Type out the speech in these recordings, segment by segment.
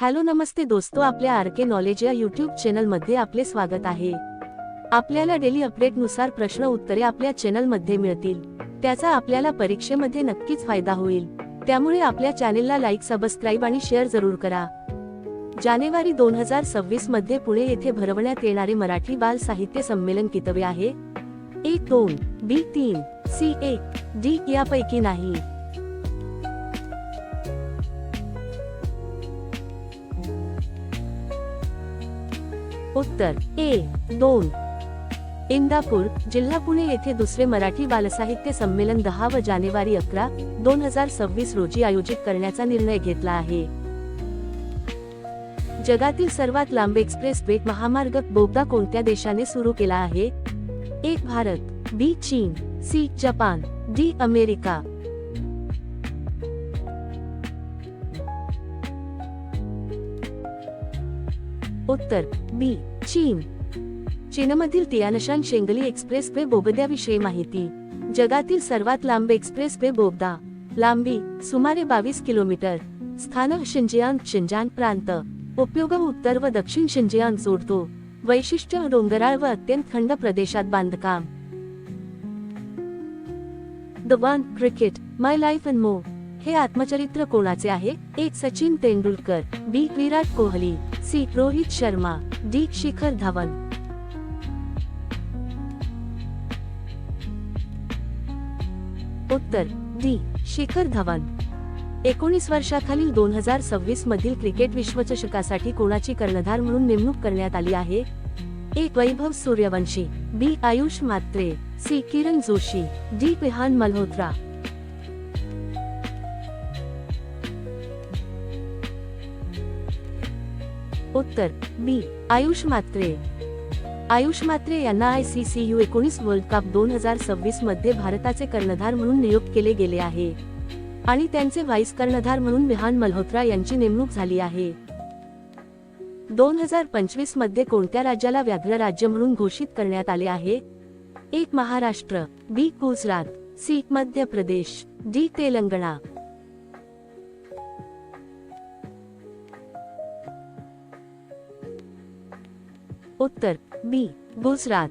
Hello नमस्ते दोस्तो आपल्या आर के नॉलेज या यूट्यूब चॅनलमध्ये आपले स्वागत आहे. आपल्याला डेली अपडेटनुसार प्रश्न उत्तरे आपल्या चॅनलमध्ये मिळतील. त्याचा आपल्याला परीक्षेमध्ये नक्कीच फायदा होईल. त्यामुळे आपल्या चॅनेलला लाईक सबस्क्राईब आणि शेअर जरूर करा. जानेवारी दोन हजार सव्वीसमध्ये पुणे येथे भरवण्यात येणारे मराठी बाल साहित्य संमेलन कितवे आहे? ए दोन बी तीन सी एक डी यापैकी नाही. उत्तर ए दोन. इंदापूर जिल्हा पुणे येथे दुसरे मराठी बालसाहित्य संमेलन दहा व जानेवारी अकरा दोन हजार सव्वीस रोजी आयोजित करण्याचा निर्णय घेतला आहे. जगातील सर्वात लांब एक्सप्रेस वे महामार्ग बोगदा कोणत्या देशाने सुरू केला आहे? एक भारत बी चीन सी जपान डी अमेरिका. उत्तर बी चीन. चीनमधील तियानशान शेंगली एक्सप्रेस वे बोगद्याविषयी माहिती. जगातील सर्वात लांब एक्सप्रेस वे बोगदा. लांबी सुमारे बावीस किलोमीटर. स्थानक शिंजियांग शिंजान प्रांत. उपयोग उत्तर व दक्षिण शिंजियांग जोडतो. वैशिष्ट्य डोंगराळ व अत्यंत थंड प्रदेशात बांधकाम. The one cricket my life and more हे आत्मचरित्र कोणाचे आहे? एक Sachin Tendulkar. B Virat Kohli. C. Rohit Sharma D. Shikhar Dhawan. उत्तर डी. शिखर धवन. एकोणीस वर्षाखालील दोन हजार सव्वीस मधील क्रिकेट विश्वचषकासाठी कोणाची कर्णधार म्हणून नेमणूक करण्यात आली आहे? एक Vaibhav Suryavanshi B. Ayush Mhatre C. Kiran Joshi D. Vihan Malhotra. उत्तर बी आयुष मात्रे. आयुष मात्रे यांना आय सी सी यू एकोणीस वर्ल्ड कप दोन हजार सव्वीसमध्ये भारताचे कर्णधार म्हणून नियुक्त केले गेले आहे. आणि त्यांचे व्हाईस कर्णधार म्हणून विहान मल्होत्रा यांची नेमणूक झाली आहे. दोन हजार पंचवीसमध्ये कोणत्या राज्याला व्याघ्र राज्य म्हणून घोषित करण्यात आले आहे? एक महाराष्ट्र बी गुजरात सी मध्य प्रदेश डी तेलंगणा. उत्तर बी गुजरात.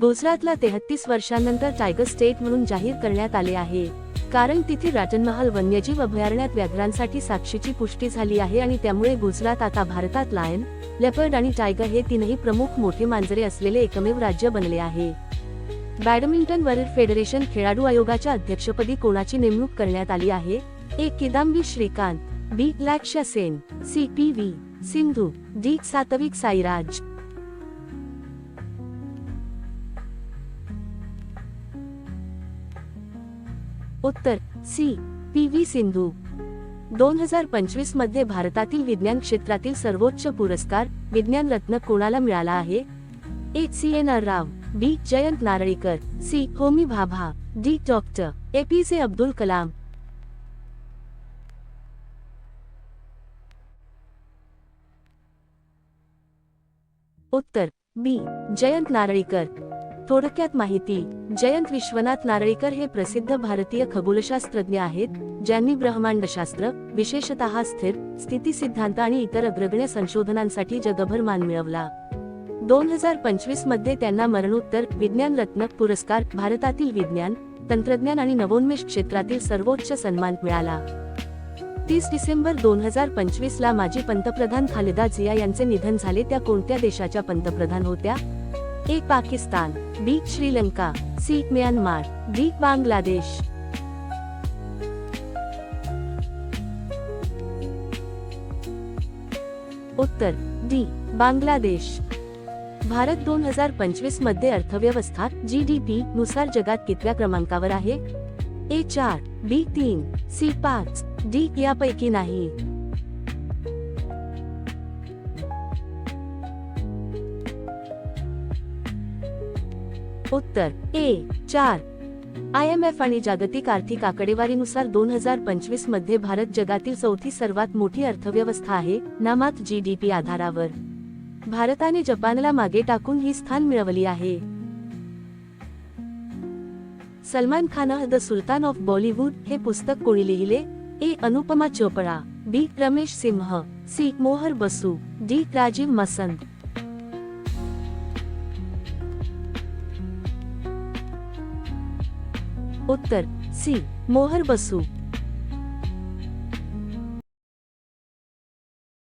गुजरातला तेहतीस वर्षांनंतर टायगर स्टेट म्हणून जाहीर करण्यात आले आहे. कारण तिथे राजनमहाल वन्यजीव अभयारण्यात व्याघ्रांसाठी साक्षीची पुष्टी झाली आहे आणि त्यामुळे गुजरात आता भारतात लायन लेपर्ड आणि टायगर हे तीनही प्रमुख मोठे मांजरे असलेले एकमेव राज्य बनले आहे. बॅडमिंटन वरील फेडरेशन खेळाडू आयोगाच्या अध्यक्षपदी कोणाची नेमणूक करण्यात आली आहे? ए Kidambi Srikanth B Lakshya Sen C P V Sindhu D Satwik Sairaj. उत्तर सी पी व्ही सिंधू. दोन हजार पंचवीसमध्ये भारतातील विज्ञान क्षेत्रातील सर्वोच्च पुरस्कार विज्ञान रत्न कोणाला मिळाला आहे? A. C. N. R. Rao B. Jayant Narlikar C. Homi Bhabha D. Doctor. A. P. J. Abdul Kalam. उत्तर बी. जयंत नारळीकर. थोडक्यात माहिती. जयंत विश्वनाथ नारळीकर हे प्रसिद्ध भारतीय खगोलशास्त्रज्ञ आहेत ज्यांनी ब्रह्मांडशास्त्र विशेषतः स्थिर स्थिती सिद्धांत आणि इतर अग्रगण्य संशोधनांसाठी जगभर मान मिळवला. दोन हजार पंचवीसमध्ये त्यांना मरणोत्तर विज्ञान रत्न पुरस्कार भारतातील विज्ञान तंत्रज्ञान आणि नवोन्मेष क्षेत्रातील सर्वोच्च सन्मान मिळाला. तीस डिसेंबर दोन हजार पंचवीस ला माजी पंतप्रधान खालिदा जिया यांचे निधन झाले. त्या कोणत्या देशाच्या पंतप्रधान होत्या? एक Pakistan. B Sri Lanka C Myanmar D Bangladesh उत्तर डी बांगलादेश भारत दोन हज़ार पंचवीस मध्ये अर्थव्यवस्था जी डी पी नुसार जगात कितव्या क्रमांकावर आहे? ए चार बी तीन सी पाच डी यापैकी नाही. उत्तर ए चार. आय एम एफ आणि जागतिक आर्थिक आकडेवारीनुसार दोन हजार पंचवीसमध्ये भारत जगातील चौथी सर्वात मोठी अर्थव्यवस्था आहे नामात जी डी पी आधारावर. भारताने जपानला मागे टाकून ही स्थान मिळवली आहे. Salman Khan the sultan of Bollywood हे पुस्तक कोणी लिहिले? A Anupama Chopra B Ramesh Singh C Mohar Basu D Rajiv मसंत. उत्तर सी. मोहर बसू.